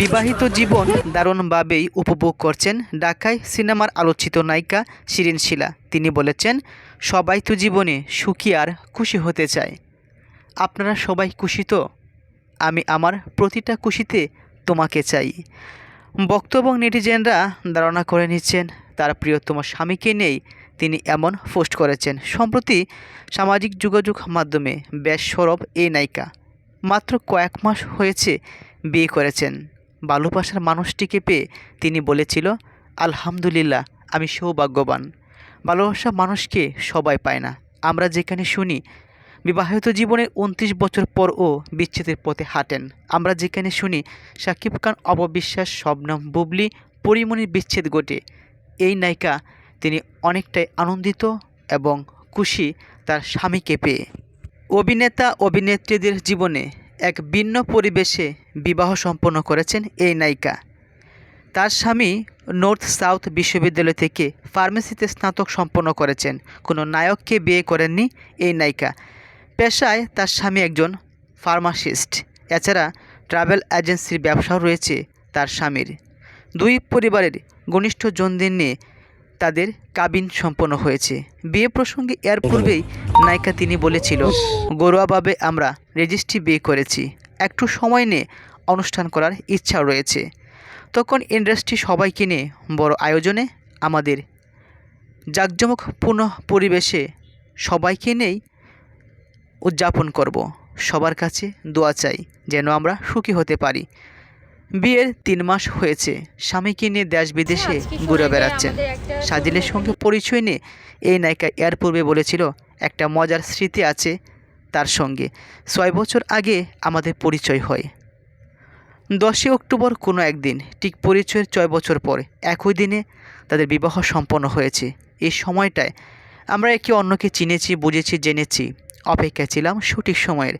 বিবাহিত জীবন দারুণভাবেই উপভোগ করছেন ঢাকায় সিনেমার আলোচিত নায়িকা শিরিন শিলা। তিনি বলেছেন, সবাই তো জীবনে সুখী আর খুশি হতে চায়। আপনারা সবাই খুশি তো? আমি আমার প্রতিটা খুশিতে তোমাকে চাই। বক্তব্য নেটিজেনরা ধারণা করে নিচ্ছেন, তার প্রিয়তম স্বামীকে নেই তিনি এমন পোস্ট করেছেন। সম্প্রতি সামাজিক যোগাযোগ মাধ্যমে বেশ সরব এই নায়িকা। মাত্র কয়েক মাস হয়েছে বিয়ে করেছেন। ভালোবাসার মানুষটিকে পেয়ে তিনি বলেছিল, আলহামদুলিল্লাহ, আমি সৌভাগ্যবান। ভালোবাসা মানুষকে সবাই পায় না। আমরা যেখানে শুনি, বিবাহিত জীবনের উনত্রিশ বছর পরও বিচ্ছেদের পথে হাঁটেন। আমরা যেখানে শুনি, সাকিব খান অববিশ্বাস শবনম বুবলি, পরিমণির বিচ্ছেদ ঘটে। এই নায়িকা তিনি অনেকটাই আনন্দিত এবং খুশি তার স্বামীকে পেয়ে। অভিনেতা, অভিনেত্রীদের জীবনে এক ভিন্ন পরিবেশে বিবাহ সম্পন্ন করেছেন এই নায়িকা। তার স্বামী নর্থ সাউথ বিশ্ববিদ্যালয় থেকে ফার্মেসিতে স্নাতক সম্পন্ন করেছেন। কোনো নায়ককে বিয়ে করেননি এই নায়িকা। পেশায় তার স্বামী একজন ফার্মাসিস্ট। এছাড়া ট্রাভেল এজেন্সির ব্যবসাও রয়েছে তার স্বামীর। দুই পরিবারের ঘনিষ্ঠ জনদের নিয়ে তাদের কাবিন সম্পন্ন হয়েছে। বিয়ে প্রসঙ্গে এর পূর্বেই নায়িকা তিনি বলেছিল, ঘরোয়াভাবে আমরা রেজিস্ট্রি বিয়ে করেছি। একটু সময় নিয়ে অনুষ্ঠান করার ইচ্ছা রয়েছে। তখন ইন্ডাস্ট্রি সবাইকে নিয়ে বড় আয়োজনে আমাদের জাঁকজমকপূর্ণ পরিবেশে সবাইকে নিয়েই উদযাপন করব। সবার কাছে দোয়া চাই যেন আমরা সুখী হতে পারি। বিয়ের তিন মাস হয়েছে। স্বামীকে নিয়ে দেশ বিদেশে ঘুরে বেড়াচ্ছেন। সাজিলের সঙ্গে পরিচয় নিয়ে এই নায়িকা এর পূর্বে বলেছিল একটা মজার স্মৃতি আছে তার সঙ্গে। ছয় বছর আগে আমাদের পরিচয় হয়। দশই অক্টোবর কোনো একদিন ঠিক পরিচয়ের ছয় বছর পরে একই দিনে তাদের বিবাহ সম্পন্ন হয়েছে। এই সময়টায় আমরা একে অন্যকে চিনেছি বুঝেছি জেনেছি। অপেক্ষা ছিলাম সঠিক সময়ের।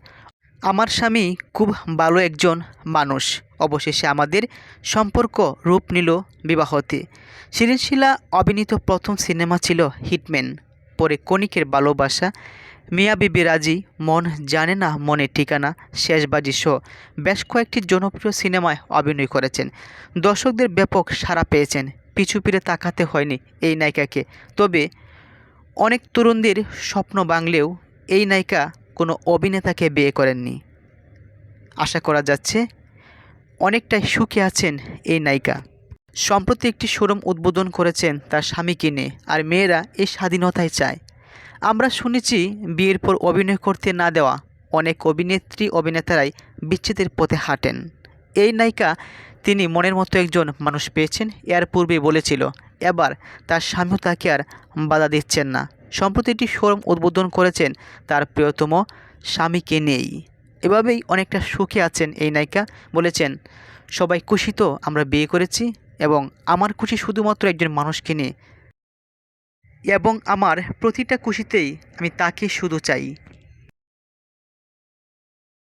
আমার স্বামী খুব ভালো একজন মানুষ। অবশেষে আমাদের সম্পর্ক রূপ নিল বিবাহতে। শিরিনশিলা অভিনীত প্রথম সিনেমা ছিল হিটম্যান। পরে কণিকের ভালোবাসা। মিয়া বিবি রাজি, মন জানে না মনে ঠিকানা, শেষবাজি শো। বেশ কয়েকটি জনপ্রিয় সিনেমায় অভিনয় করেছেন। দর্শকদের ব্যাপক সাড়া পেয়েছেন। পিছু ফিরে তাকাতে হয়নি এই নায়িকাকে। তবে অনেক তরুণদের স্বপ্ন বাংলেও এই নায়িকা কোনো অভিনেতাকে বিয়ে করেননি। আশা করা যাচ্ছে অনেকটাই সুখে আছেন এই নায়িকা। সম্প্রতি একটি শোরুম উদ্বোধন করেছেন তার স্বামীকে নিয়ে আর মেয়েরা এই স্বাধীনতায় চায়। আমরা শুনেছি বিয়ের পর অভিনয় করতে না দেওয়া অনেক অভিনেত্রী অভিনেতারাই বিচ্ছেদের পথে হাঁটেন। এই নায়িকা তিনি মনের মতো একজন মানুষ পেয়েছেন, এর পূর্বে বলেছিল। এবার তার স্বামীও তাকে আর বাধা দিচ্ছেন না। সম্প্রতি একটি শোরুম উদ্বোধন করেছেন তার প্রিয়তম স্বামীকে নেই এভাবেই অনেকটা সুখে আছেন এই নায়িকা। বলেছেন, সবাই খুশি তো, আমরা বিয়ে করেছি এবং আমার খুশি শুধুমাত্র একজন মানুষকে নিয়ে এবং আমার প্রতিটা খুশিতেই আমি তাকে শুধু চাই।